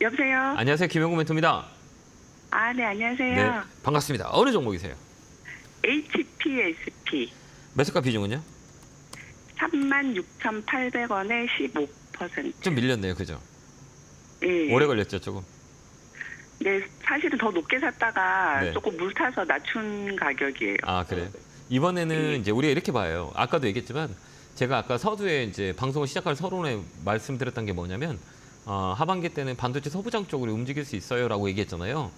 여보세요? 안녕하세요. 김영구 멘토입니다. 아, 네, 안녕하세요. 네, 반갑습니다. 어느 종목이세요? HPSP 매수가 비중은요? 36,800원에 15%. 좀 밀렸네요. 그죠? 예. 오래 걸렸죠, 조금. 네, 사실은 더 높게 샀다가 네. 조금 물 타서 낮춘 가격이에요. 아, 그래요? 이번에는 이제 우리가 이렇게 봐요. 아까도 얘기했지만 제가 아까 서두에 이제 방송을 시작할 서론에 말씀드렸던 게 뭐냐면 어, 하반기 때는 반도체 소부장 쪽으로 움직일 수 있어요라고 얘기했잖아요.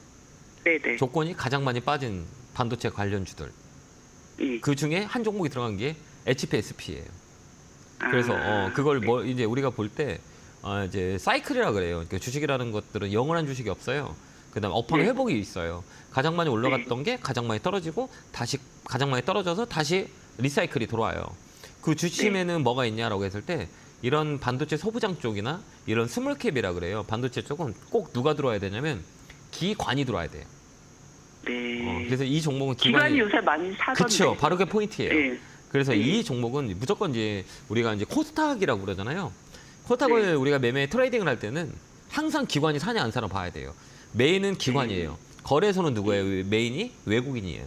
네네. 조건이 가장 많이 빠진 반도체 관련주들. 예. 그 중에 한 종목이 들어간 게 HPSP예요. 아, 그래서 어, 그걸 뭐 이제 우리가 볼때 어, 이제 사이클이라 그래요. 그러니까 주식이라는 것들은 영원한 주식이 없어요. 그다음에 업황 네. 회복이 있어요. 가장 많이 올라갔던 게 가장 많이 떨어지고 다시 가장 많이 떨어져서 다시 리사이클이 돌아와요. 그 주심에는 뭐가 있냐라고 했을 때 이런 반도체 소부장 쪽이나 이런 스몰캡이라 그래요. 반도체 쪽은 꼭 누가 들어와야 되냐면 기관이 들어와야 돼요. 네. 어, 그래서 이 종목은 기관이 기관이 요새 많이 사던데. 그렇죠. 바로 그 포인트예요. 예. 그래서 네. 이 종목은 무조건 이제 우리가 이제 코스닥이라고 그러잖아요. 코스닥을 우리가 매매 트레이딩을 할 때는 항상 기관이 사냐 안 사냐 봐야 돼요. 메인은 기관이에요. 거래소는 누구예요? 메인이 외국인이에요.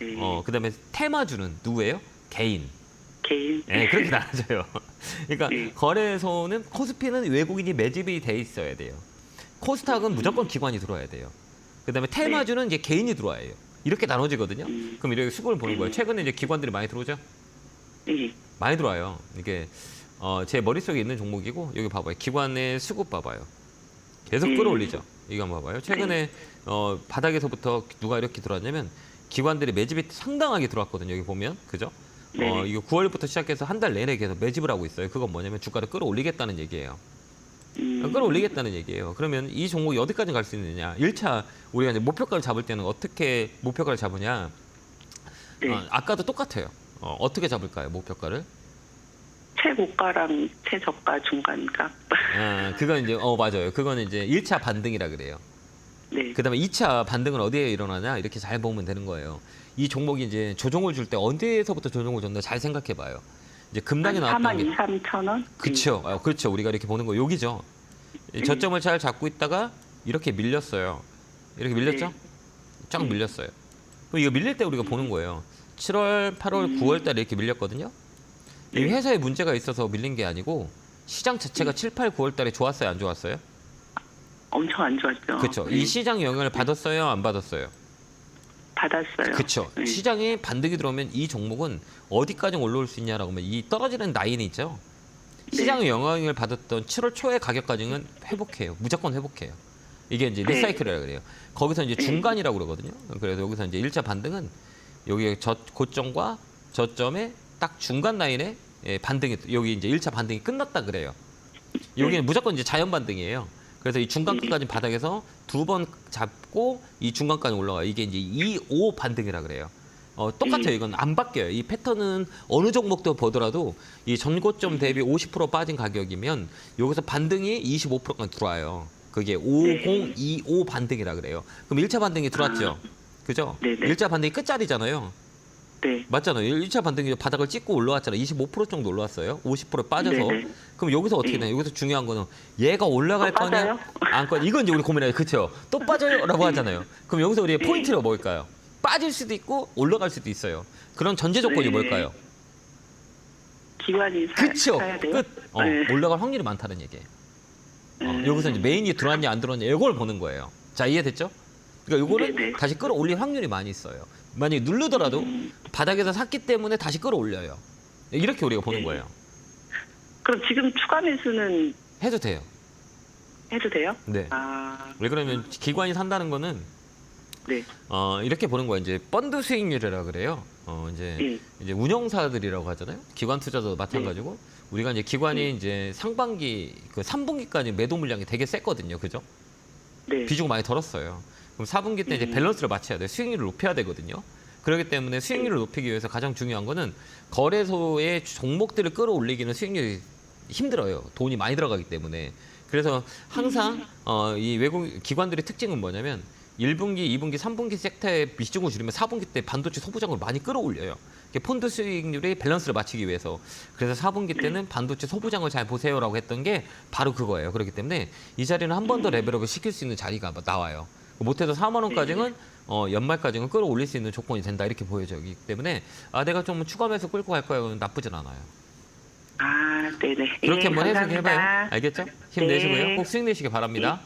네. 어, 그다음에 테마주는 누구예요? 개인. 개인. 예, 그렇게 나눠져요. 그러니까 네. 거래소는 코스피는 외국인이 매집이 돼 있어야 돼요. 코스닥은 무조건 기관이 들어와야 돼요. 그다음에 테마주는 이제 개인이 들어와야 해요. 이렇게 나눠지거든요. 음. 그럼 이렇게 수급을 보는 거예요. 최근에 이제 기관들이 많이 들어오죠. 예. 많이 들어와요. 이게 어, 제 머릿속에 있는 종목이고 여기 봐봐요. 기관의 수급 봐봐요. 계속 음. 끌어올리죠. 이거 한번 봐봐요. 최근에 어, 바닥에서부터 누가 이렇게 들어왔냐면 기관들이 매집이 상당하게 들어왔거든요. 여기 보면 그죠? 어, 네. 이거 9월부터 시작해서 한 달 내내 계속 매집을 하고 있어요. 그건 뭐냐면 주가를 끌어올리겠다는 얘기예요. 음. 끌어올리겠다는 얘기예요. 그러면 이 종목이 어디까지 갈 수 있느냐? 1차 우리가 이제 목표가를 잡을 때는 어떻게 목표가를 잡으냐? 네. 어, 아까도 똑같아요. 어, 어떻게 잡을까요? 목표가를? 최고가랑 최저가 중간가. 아, 그건 이제 어 맞아요. 그거는 이제 1차 반등이라 그래요. 네. 그다음에 2차 반등은 어디에 일어나냐? 이렇게 잘 보면 되는 거예요. 이 종목이 이제 조정을 줄 때 언제서부터 조정을 줬나 잘 생각해 봐요. 이제 나왔다는 4만 게 2, 3천 원? 그렇죠. 어, 그렇죠. 우리가 이렇게 보는 거 여기죠. 이 저점을 잘 잡고 있다가 이렇게 밀렸어요. 이렇게 밀렸죠? 네. 쫙 밀렸어요. 그럼 이거 밀릴 때 우리가 보는 거예요. 7월, 8월, 9월 달에 이렇게 밀렸거든요. 이 네. 회사에 문제가 있어서 밀린 게 아니고 시장 자체가 7, 8, 9월 달에 좋았어요, 안 좋았어요? 엄청 안 좋았죠. 그렇죠. 네. 이 시장 영향을 받았어요, 안 받았어요? 받았어요. 그렇죠. 네. 시장에 반등이 들어오면 이 종목은 어디까지 올라올 수 있냐라고 하면 이 떨어지는 라인이 있죠. 네. 시장의 영향을 받았던 7월 초의 가격까지는 회복해요. 무조건 회복해요. 이게 이제 네. 리사이클이라고 그래요. 거기서 이제 네. 중간이라고 그러거든요. 그래서 여기서 이제 1차 반등은 여기 저 고점과 저점의 딱 중간 라인에 예, 반등이 여기 이제 1차 반등이 끝났다 그래요. 여기는 무조건 이제 자연 반등이에요. 그래서 이 중간까지 바닥에서 두 번 잡고 이 중간까지 올라가. 요 이게 이제 2, 5 반등이라 그래요. 어, 똑같아요. 이건 안 바뀌어요. 이 패턴은 어느 종목도 보더라도 이 전고점 대비 50% 빠진 가격이면 여기서 반등이 25%까지 들어와요. 그게 5025 반등이라 그래요. 그럼 1차 반등이 들어왔죠. 그죠? 네네. 1차 반등이 끝자리잖아요. 네. 맞잖아요. 1차 반등이 바닥을 찍고 올라왔잖아요. 25% 정도 올라왔어요. 50% 빠져서. 네네. 그럼 여기서 어떻게 되냐? 여기서 중요한 거는 얘가 올라갈 또 거냐? 빠져요? 안 거냐? 이건 이제 우리 고민해요. 그렇죠? 또 빠져요라고 하잖아요. 그럼 여기서 우리의 포인트가 뭘까요? 빠질 수도 있고 올라갈 수도 있어요. 그런 전제 조건이 네. 뭘까요? 기관이 사, 그렇죠. 사야 돼요. 끝. 어, 네. 올라갈 확률이 많다는 얘기예요. 어, 음. 여기서 이제 메인이 들어왔냐 안 들어왔냐 이걸 보는 거예요. 자 이해됐죠? 그러니까 이거는 네네. 다시 끌어올릴 확률이 많이 있어요. 만약에 누르더라도 음. 바닥에서 샀기 때문에 다시 끌어올려요. 이렇게 우리가 보는 네. 거예요. 그럼 지금 추가 매수는 해도 돼요. 해도 돼요? 네. 아, 왜 그러면 기관이 산다는 거는 네. 어, 이렇게 보는 거예요. 이제 펀드 수익률이라 그래요. 어, 이제 예. 이제 운영사들이라고 하잖아요. 기관 투자도 마찬가지고 우리가 이제 기관이 네. 이제 상반기 그 3분기까지 매도 물량이 되게 셌거든요. 그죠? 네. 비중 많이 덜었어요. 그럼 4분기 때 이제 음. 밸런스를 맞춰야 돼요. 수익률을 높여야 되거든요. 그렇기 때문에 수익률을 높이기 위해서 가장 중요한 거는 거래소의 종목들을 끌어올리기는 수익률이 힘들어요. 돈이 많이 들어가기 때문에. 그래서 항상 어, 이 외국 기관들의 특징은 뭐냐면 1분기, 2분기, 3분기 섹터의 비중을 줄이면 4분기 때 반도체 소부장을 많이 끌어올려요. 폰드 수익률의 밸런스를 맞추기 위해서. 그래서 4분기 때는 반도체 소부장을 잘 보세요라고 했던 게 바로 그거예요. 그렇기 때문에 이 자리는 한 번 더 레벨업을 시킬 수 있는 자리가 나와요. 못해도 4만 원까지는 어, 연말까지는 끌어올릴 수 있는 조건이 된다 이렇게 보여지기 때문에 아 내가 좀 추가해서 끌고 갈 거야 나쁘진 않아요. 아, 네네. 그렇게 예, 한번 감사합니다. 해석해봐요. 알겠죠? 힘내시고요. 네. 꼭 수익 내시기 바랍니다.